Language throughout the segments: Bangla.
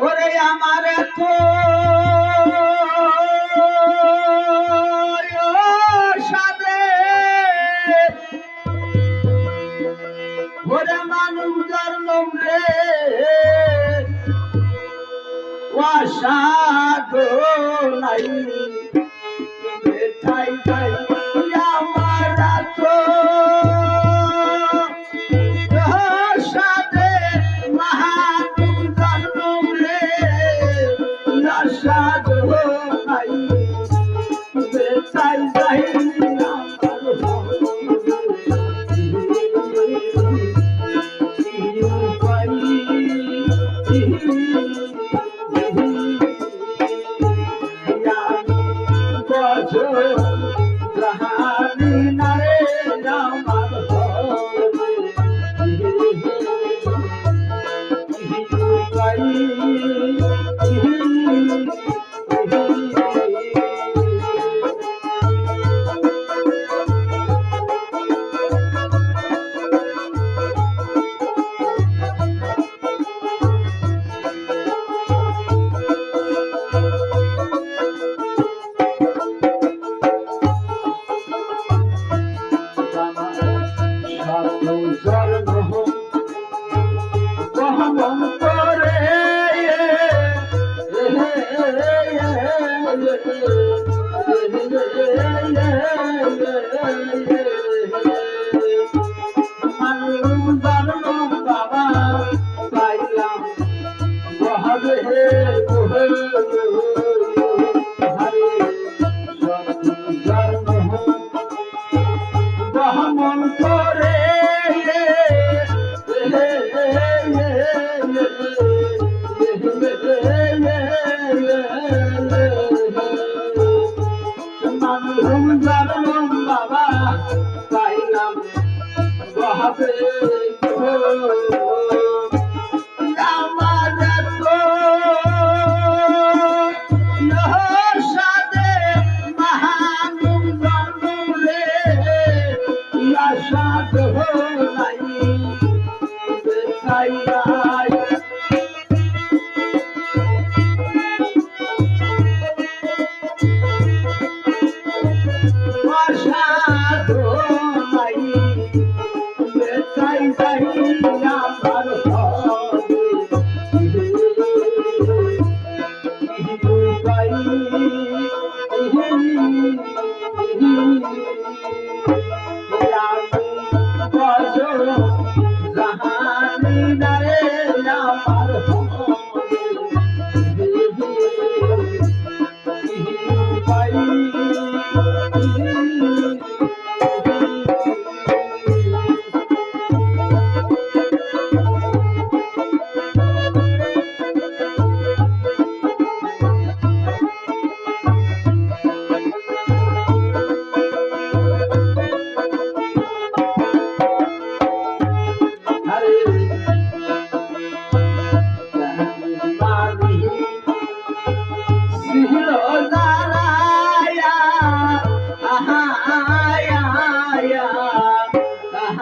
ওরে আমার তো সাথে ওরে মানুষ জানলাম রে। ওয়াসাদ নাই। Yeah.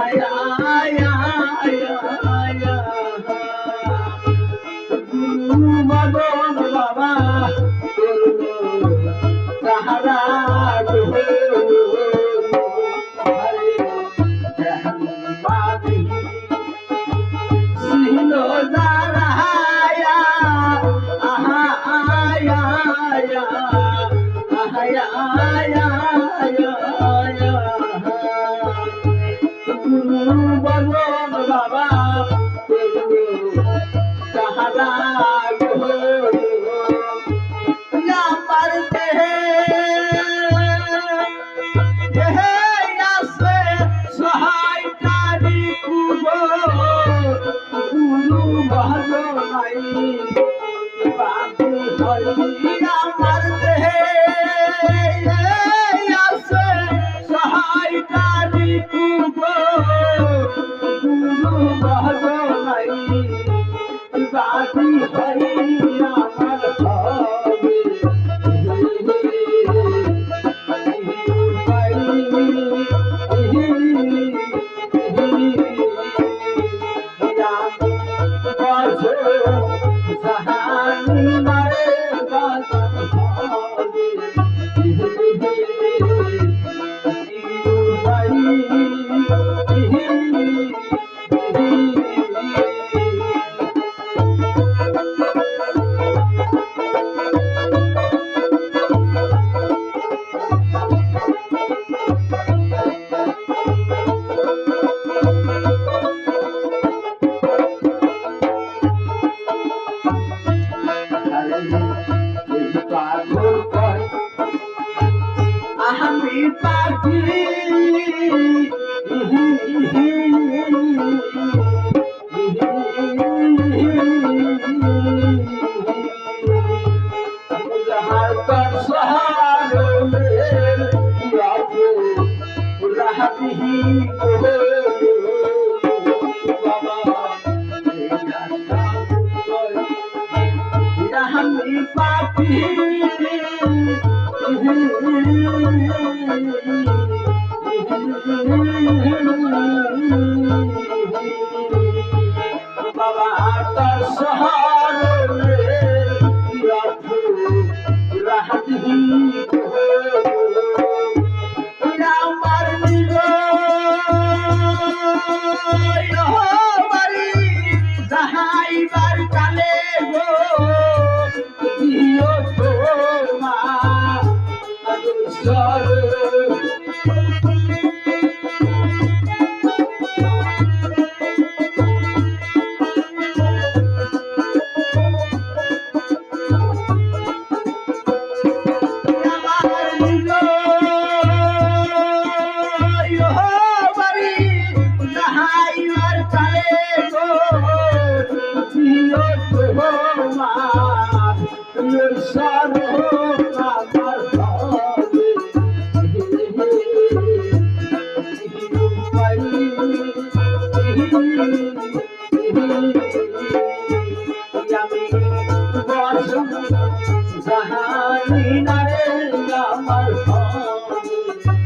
哎呀。啊 রাহাতিহি কোহে Oh,